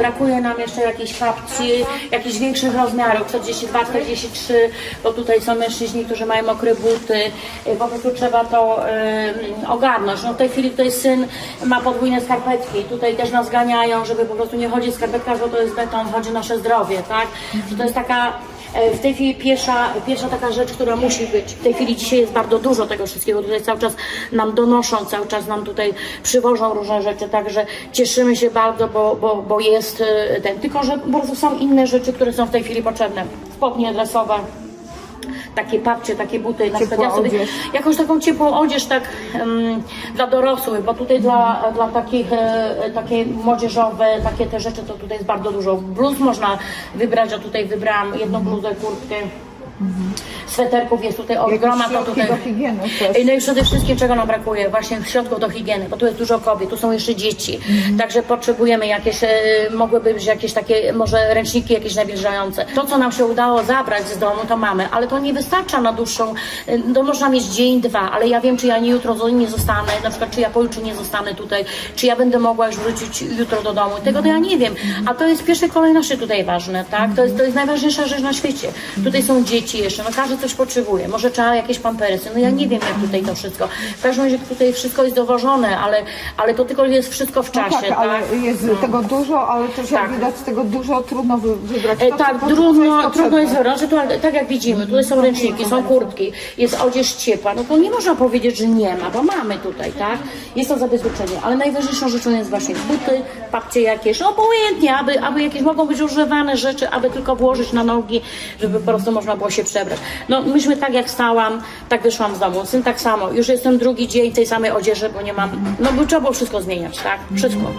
brakuje nam jeszcze jakichś kapci, jakichś większych rozmiarów, 42, 43, bo tutaj są mężczyźni, którzy mają mokre buty, y, po prostu trzeba to y, ogarnąć. No w tej chwili tutaj syn ma podwójne skarpetki, tutaj też nas ganiają, żeby po prostu nie chodzić w bo to jest beton, chodzi nasze zdrowie, tak? To jest taka W tej chwili pierwsza, pierwsza taka rzecz, która musi być. W tej chwili dzisiaj jest bardzo dużo tego wszystkiego. Tutaj cały czas nam donoszą, cały czas nam tutaj przywożą różne rzeczy, także cieszymy się bardzo, bo, bo, bo jest e, ten. Tylko, że bardzo są inne rzeczy, które są w tej chwili potrzebne. Spodnie dresowe. Takie papcie, takie buty, na przykład ja sobie odzież. jakąś taką ciepłą odzież tak em, dla dorosłych, bo tutaj dla, dla takich e, takie młodzieżowe, takie te rzeczy to tutaj jest bardzo dużo. Bluz można wybrać, a tutaj wybrałam jedną bluzę, kurtkę. Sweterków jest tutaj groma, to tutaj. do higieny też. No i przede wszystkim czego nam brakuje? Właśnie środków do higieny, bo tu jest dużo kobiet, tu są jeszcze dzieci. Mhm. Także potrzebujemy jakieś, e, mogłyby być jakieś takie, może ręczniki jakieś nawilżające. To, co nam się udało zabrać z domu, to mamy, ale to nie wystarcza na dłuższą, e, to można mieć dzień, dwa, ale ja wiem, czy ja nie jutro nie zostanę, na przykład czy ja pojutrze nie zostanę tutaj, czy ja będę mogła już wrócić jutro do domu. Tego to ja nie wiem. A to jest w pierwszej kolejności tutaj ważne, tak? To jest, to jest najważniejsza rzecz na świecie. Tutaj są dzieci jeszcze, no każdy coś potrzebuje. Może trzeba jakieś pampersy, no ja nie wiem jak tutaj to wszystko. W każdym razie tutaj wszystko jest dowożone, ale, ale to tylko jest wszystko w No czasie, tak, ale jest tego dużo, ale też jak Tak. widać tego dużo trudno wy- wybrać. E, to, tak, co- co trudno, jest trudno jest wybrać. Znaczy, tu, tak jak widzimy, tutaj są ręczniki, są kurtki, jest odzież ciepła, no to nie można powiedzieć, że nie ma, bo mamy tutaj, tak? Jest to zabezpieczenie, ale najważniejszą rzeczą jest właśnie buty, papcie jakieś, no obojętnie, aby, aby jakieś mogą być używane rzeczy, aby tylko włożyć na nogi, żeby po prostu można było się przebrać. No myśmy tak jak stałam, tak wyszłam z domu, syn tak samo, już jestem drugi dzień tej samej odzieży, bo nie mam, no bo trzeba było wszystko zmieniać, tak? Wszystko.